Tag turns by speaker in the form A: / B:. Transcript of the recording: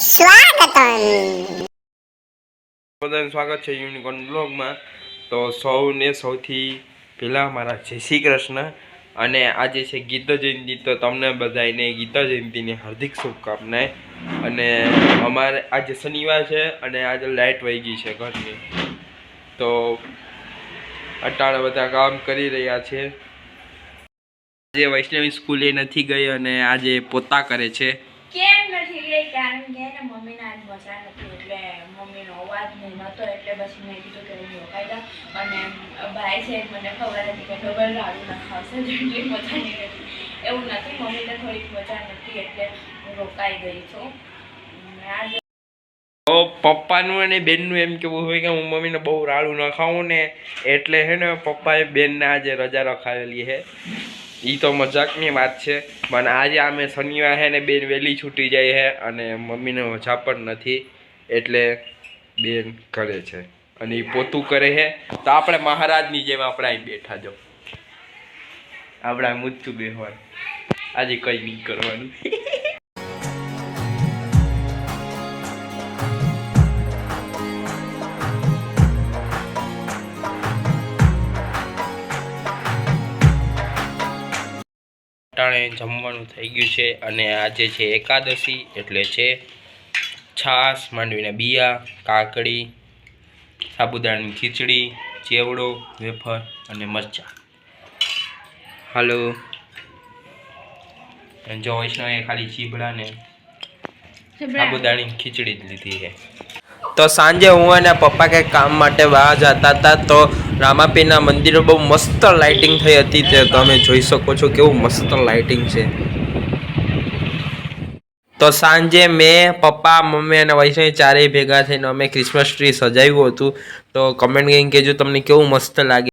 A: સ્વાગતમ.
B: બધાનું સ્વાગત છે યુનિકોર્ન બ્લોગમાં. તો સૌને સૌથી પહેલાં મારા જય શ્રી કૃષ્ણ અને આજે છે ગીતા જયંતિ. તો તમને બધાને ગીતા જયંતિની હાર્દિક શુભકામનાએ અને અમારે આજે શનિવાર છે અને આજે લાઇટ વહી ગઈ છે ઘરની. તો અટાણે બધા કામ કરી રહ્યા છે. આજે વૈષ્ણવી સ્કૂલે નથી ગઈ અને આજે પોતા કરે છે.
C: કેમ નથી ગઈ કારણ કે એને મમ્મીને આજ મજા નથી એટલે મમ્મીનો અવાજ નહીં નહોતો એટલે પછી મેં કીધું કે રોકાઈ જાઉં અને ભાઈ છે, મને ખબર હતી કે ડબલ રાડું ના જેટલી મજા નહીં હતી એવું નથી, મમ્મીને થોડીક મજા નથી, એટલે હું રોકાઈ ગઈ છું. આજે
B: પપ્પાનું અને બેનનું એમ કેવું હોય કે હું મમ્મીને બહુ રાડું ન ને, એટલે હે ને પપ્પાએ બેનને આજે રજા રખાવેલી છે એ તો મજાકની વાત છે. પણ આજે અમે શનિવાર છે ને બેન વહેલી છૂટી જાય છે અને મમ્મીને મજા પણ નથી એટલે બેન કરે છે. અને એ પોતું કરે છે તો આપણે મહારાજની જેમ આપણે અહીં બેઠા જો આપણા મૂચું બેહવાનું. આજે કંઈ નહીં કરવાનું. અટાણે જમવાનું થઈ ગયું છે અને આજે છે એકાદશી એટલે છે છાશ માંડવીના બિયા કાકડી સાબુદાણાની ખીચડી ચેવડો વેફર અને મરચાં. હાલો. જો વૈષ્ણવે ખાલી ચીબડાને ને સાબુદાણાની ખીચડી જ લીધી છે. તો સાંજે હું અને પપ્પા કંઈક કામ માટે બહાર જતા હતા તો રામાપીરના મંદિરે બહુ મસ્ત લાઇટિંગ થઈ હતી તે તમે જોઈ શકો છો કેવું મસ્ત લાઇટિંગ છે. તો સાંજે મેં પપ્પા, મમ્મી અને વૈષ્ણવી ચારેય ભેગા થઈને અમે ક્રિસમસ ટ્રી સજાવ્યું હતું. તો કમેન્ટ કરીને કહેજો તમને કેવું મસ્ત લાગે.